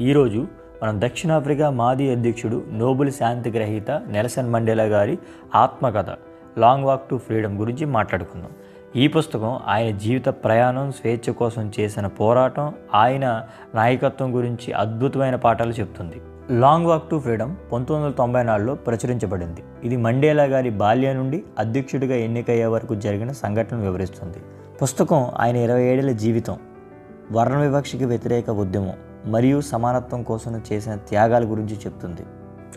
ఈరోజు మనం దక్షిణాఫ్రికా మాజీ అధ్యక్షుడు నోబెల్ శాంతి గ్రహీత నెల్సన్ మండేలా గారి ఆత్మకథ లాంగ్ వాక్ టు ఫ్రీడమ్ గురించి మాట్లాడుకుందాం. ఈ పుస్తకం ఆయన జీవిత ప్రయాణం స్వేచ్ఛ కోసం చేసిన పోరాటం ఆయన నాయకత్వం గురించి అద్భుతమైన పాఠాలు చెప్తుంది. లాంగ్ వాక్ టు ఫ్రీడమ్ పంతొమ్మిది వందల తొంభై నాలుగులో ప్రచురించబడింది. ఇది మండేలా గారి బాల్యం నుండి అధ్యక్షుడిగా ఎన్నికయ్యే వరకు జరిగిన సంఘటనలు వివరిస్తుంది. పుస్తకం ఆయన ఇరవై ఏడేళ్ళ జీవితం వర్ణ వివక్షకి వ్యతిరేక ఉద్యమం మరియు సమానత్వం కోసం చేసిన త్యాగాల గురించి చెప్తుంది.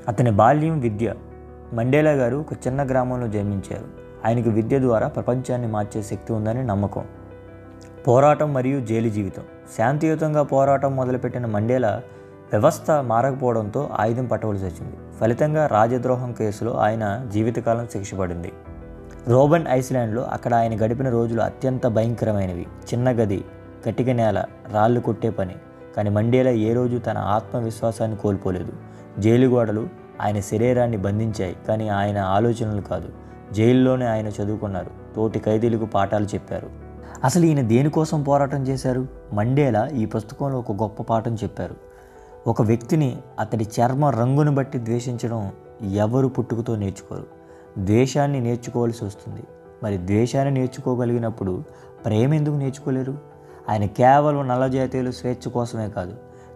అతని బాల్యం విద్య. మండేలా గారు ఒక చిన్న గ్రామంలో జన్మించారు. ఆయనకు విద్య ద్వారా ప్రపంచాన్ని మార్చే శక్తి ఉందని నమ్మకం. పోరాటం మరియు జైలు జీవితం. శాంతియుతంగా పోరాటం మొదలుపెట్టిన మండేలా వ్యవస్థ మారకపోవడంతో ఆయుధం పట్టవలసి వచ్చింది ఫలితంగా రాజద్రోహం కేసులో ఆయన జీవితకాలం శిక్షపడింది రోబన్ ఐస్లాండ్లో అక్కడ ఆయన గడిపిన రోజులు అత్యంత భయంకరమైనవి. చిన్న గది కటిక నేల రాళ్ళు కొట్టే పని. కానీ మండేలా ఏ రోజు తన ఆత్మవిశ్వాసాన్ని కోల్పోలేదు. జైలు గోడలు ఆయన శరీరాన్ని బంధించాయి కానీ ఆయన ఆలోచనలు కాదు. జైల్లోనే ఆయన చదువుకున్నారు తోటి ఖైదీలకు పాఠాలు చెప్పారు. అసలు ఈయన దేనికోసం పోరాటం చేశారు? మండేలా ఈ పుస్తకంలో ఒక గొప్ప పాఠం చెప్పారు. ఒక వ్యక్తిని అతడి చర్మ రంగును బట్టి ద్వేషించడం ఎవరు పుట్టుకతో నేర్చుకోరు. ద్వేషాన్ని నేర్చుకోవాల్సి వస్తుంది. మరి ద్వేషాన్ని నేర్చుకోగలిగినప్పుడు ప్రేమ ఎందుకు నేర్చుకోలేరు? ఆయన కేవలం నల్ల జాతీయులు స్వేచ్ఛ కోసమే కాదు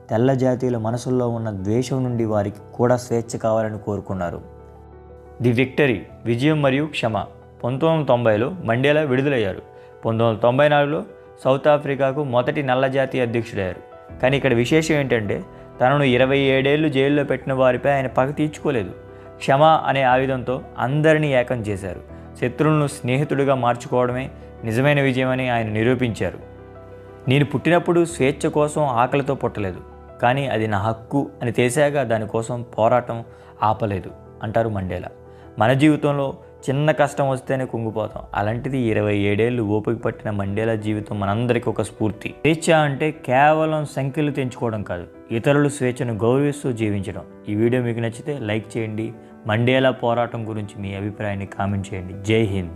తెల్ల జాతీయుల మనసుల్లో ఉన్న ద్వేషం నుండి వారికి కూడా స్వేచ్ఛ కావాలని కోరుకున్నారు. ది విక్టరీ విజయం మరియు క్షమ పంతొమ్మిది వందల తొంభైలో మండేలా విడుదలయ్యారు. పంతొమ్మిది వందల తొంభై నాలుగులో సౌత్ ఆఫ్రికాకు మొదటి నల్ల జాతీయ అధ్యక్షుడయ్యారు. కానీ ఇక్కడ విశేషం ఏంటంటే తనను ఇరవై ఏడేళ్ళు జైల్లో పెట్టిన వారిపై ఆయన పగ తీర్చుకోలేదు. క్షమ అనే ఆయుధంతో అందరినీ ఏకం చేశారు. శత్రువులను స్నేహితుడిగా మార్చుకోవడమే నిజమైన విజయమని ఆయన నిరూపించారు. నేను పుట్టినప్పుడు స్వేచ్ఛ కోసం ఆకలితో పుట్టలేదు కానీ అది నా హక్కు అని తెలిసాక దానికోసం పోరాటం ఆపలేదు అంటారు మండేలా. మన జీవితంలో చిన్న కష్టం వస్తేనే కుంగిపోతాం. అలాంటిది ఇరవై ఏడేళ్ళు ఓపిక పట్టిన మండేలా జీవితం మనందరికీ ఒక స్ఫూర్తి. స్వేచ్ఛ అంటే కేవలం సంఖ్యలు తెంచుకోవడం కాదు ఇతరులు స్వేచ్ఛను గౌరవిస్తూ జీవించడం. ఈ వీడియో మీకు నచ్చితే లైక్ చేయండి. మండేలా పోరాటం గురించి మీ అభిప్రాయాన్ని కామెంట్ చేయండి. జై హింద్.